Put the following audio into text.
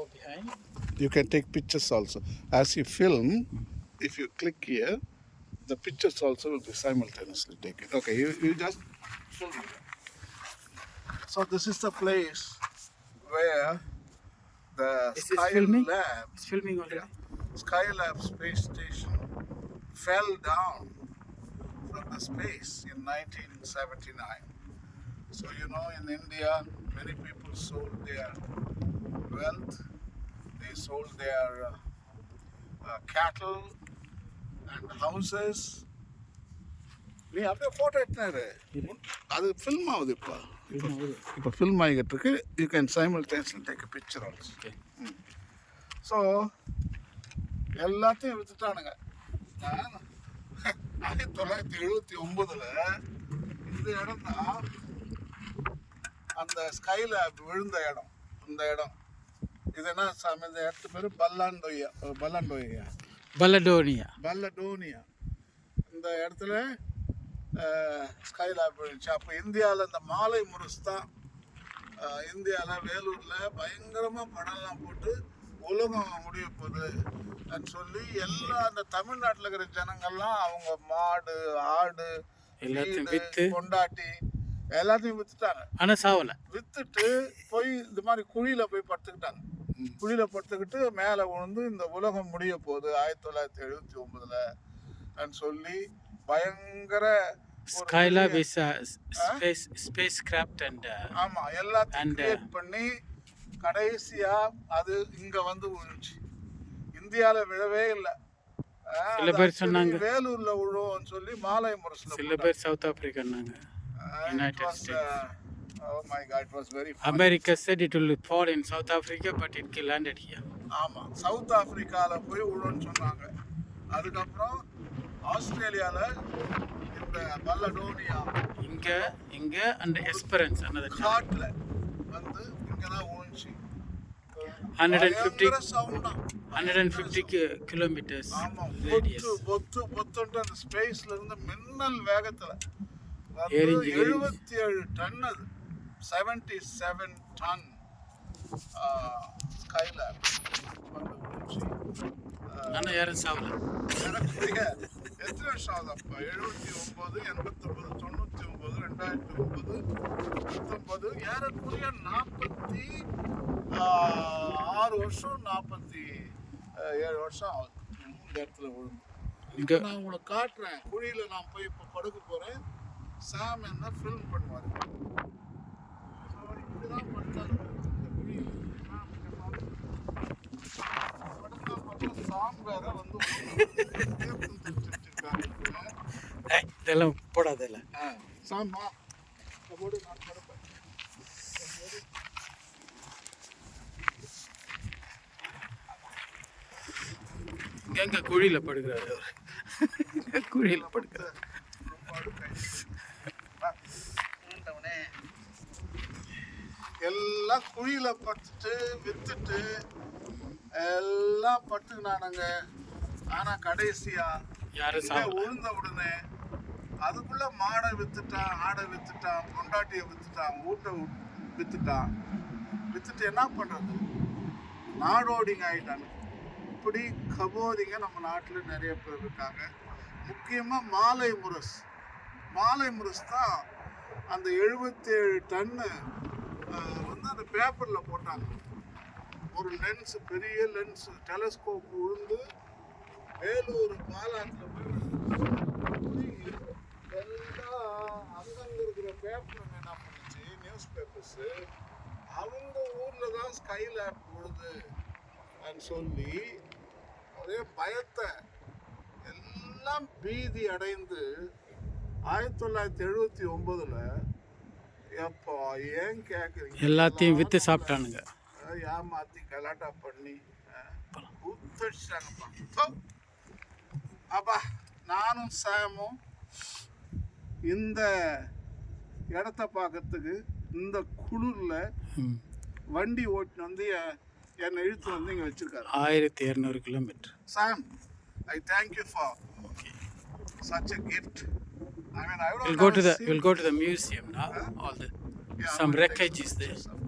go behind. You can take pictures also. As you film, if you click here, the pictures also will be simultaneously taken. Okay, you, you just film it. So this is the place where the Is this Skylab filming? It's filming already. Skylab space station fell down from the space in 1979. So you know, in India, many people sold their wealth. They sold their uh, uh, cattle and houses. நீ அப்படியே photo எடுத்தாரு அது film ஆகுது இப்போ. இப்போ film ஆகிட்டு இருக்கு you can simultaneously take a picture also. So எல்லாத்தையும் வித்துட்டானுங்க நான் ஆயிரத்தி தொள்ளாயிரத்தி எழுபத்தி ஒன்பதுல இந்த இடம் தான் அந்த ஸ்கைல விழுந்த இடம் இந்த இடம் இது என்ன சாமி இந்த இடத்து பேர் பல்லாண்டோயா பல்லாண்டோயா Balladonia. பல்லடோனியா இந்த இடத்துல ஸ்கைலாப் விழுந்துச்சு அப்போ இந்தியாவில் இந்த மாலை முரசு தான் இந்தியாவில் வேலூரில் பயங்கரமாக படம்லாம் போட்டு உலகம் முடிய போகுது அப்படின்னு சொல்லி எல்லா அந்த தமிழ்நாட்டில் இருக்கிற ஜனங்கள்லாம் அவங்க மாடு ஆடு. கொண்டாட்டி எல்லாத்தையும் வித்துட்டாங்க. ஆனா சாவல. வித்துட்டு போய் இந்த மாதிரி குழியில போய் படுத்துக்கிட்டாங்க. குழியில படுத்துக்கிட்டு மேலே விழுந்து இந்த உலகம் முடிய போகுது. ஆயிரத்தி தொள்ளாயிரத்தி எழுபத்தி ஒன்பதுல சொல்லி பயங்கர a s- space spacecraft and uh, ஆமா எல்லாத்தையும் கிரியேட் பண்ணி கடைசியா அது இங்க வந்து விழுந்துச்சு இந்தியால விழவே இல்லை. சில பேர் சொன்னாங்க. வேலூர்ல விழுவோம்னு சொல்லி மாலை முரசுல சில பேர் சவுத் ஆப்பிரிக்கான்னாங்க United States. Oh my God it was very America said it will fall in South Africa, but it landed here. ஆமா சவுத் ஆப்பிரிக்கால போய் விழுன்னு சொன்னாங்க அதுக்கப்புறம் ஆஸ்திரேலியால இந்த பல்லடோனியா இங்க இங்க another town. காட்டுல வந்து இங்கதான் விழுந்துச்சு 150 பயங்கர sound தான். 150 ki- kilometers ஆமா radius. பொத்து பொத்து பொத்துன்ட்டு அந்த ஸ்பேஸ்ல இருந்து மின்னல் வேகத்துல. எழுபத்தி ஏழு டன் அது. செவன்டி செவன் டன் ஸ்கைலாப் வந்து விழுந்துச்சு ஆஹ், ஆனா யாரும் சாவல? எத்தனை வருஷம் ஆகுதப்பா எழுபத்தி ஒன்பது எண்பத்தொன்பது தொண்ணூற்றி ஒன்பது ரெண்டாயிரத்தி ஒன்பது பத்தொன்பது ஏறக்குறைய நாற்பத்தி ஆறு வருஷம் நாற்பத்தி ஏழு வருஷம் ஆகுது. இந்த இடத்துல விழுந்து. இங்க நான் உங்களுக்கு காட்டுறேன். குழியில நான் போய் இப்போ படுக்க போறேன். சாம் என்ன ஃபில்ம் பண்ணுவார் இப்படிதான் படுத்தாரு இந்த குழியில. சாம் இங்க பாருங்க. படுத்தா பார்த்தா சாம் வேற வந்து இதெல்லாம் போடாதல்ல சாம். கபோர்டு நான் படுப்பேன் இங்க எங்க குழியில படுக்கிறாரு அவர் குழியில படுக்கிறார் எல்லாம் குழியில படுத்துட்டு வித்துட்டு எல்லாம் படுத்துக்கினானுங்க ஆனா கடைசியா யாரும் விழுந்த உடனே அதுக்குள்ள மாடை வித்துட்டான் ஆடை வித்துட்டான் பொண்டாட்டியை வித்துட்டான் வீட்டை வித்துட்டான். வித்துட்டு என்ன பண்றது? நாடோடிங்க ஆயிட்டாங்க. இப்படி கபோதிங்க நம்ம நாட்டில் நிறைய பேர் இருக்காங்க. முக்கியமாக மாலை முரஸ் மாலை முரஸ் தான் அந்த எழுபத்தேழு டன்னு வந்து அந்த பேப்பரில் போட்டாங்க ஒரு லென்ஸ் பெரிய லென்ஸ் டெலஸ்கோப் விழுந்து வேலூர் பாலாற்றில் போய் விழுந்து. எல்லா இருக்கிற பேப்பர் என்ன பண்ணுச்சு நியூஸ் பேப்பர்ஸு அவங்க ஊரில் தான் ஸ்கை லேப் விழுது அப்படின்னு சொல்லி ஒரே பயத்தை எல்லாம் பீதி அடைந்து ஆயிரத்தி தொள்ளாயிரத்தி எழுபத்தி ஒம்பதில் எப்போ ஏன் கேட்குறீங்க எல்லாத்தையும் வித்து சாப்பிட்டானுங்க. ஏமாத்தி கலாட்டா பண்ணி ஊத்தடிச்சிட்டாங்கப்பா அப்பா நானும் சாமும் இந்த இடத்த பார்க்கறதுக்கு இந்த குளிர்ல. வண்டி ஓட்டின்னு வந்து என்னை இழுத்து வந்து இங்கே வச்சிருக்காரு. ஆயிரத்தி இரநூறு kilometre Sam I thank you for such a gift. I mean I We'll go to the we'll go to the museum now. All the Yeah, some I will take wreckage is there. pictures, of course.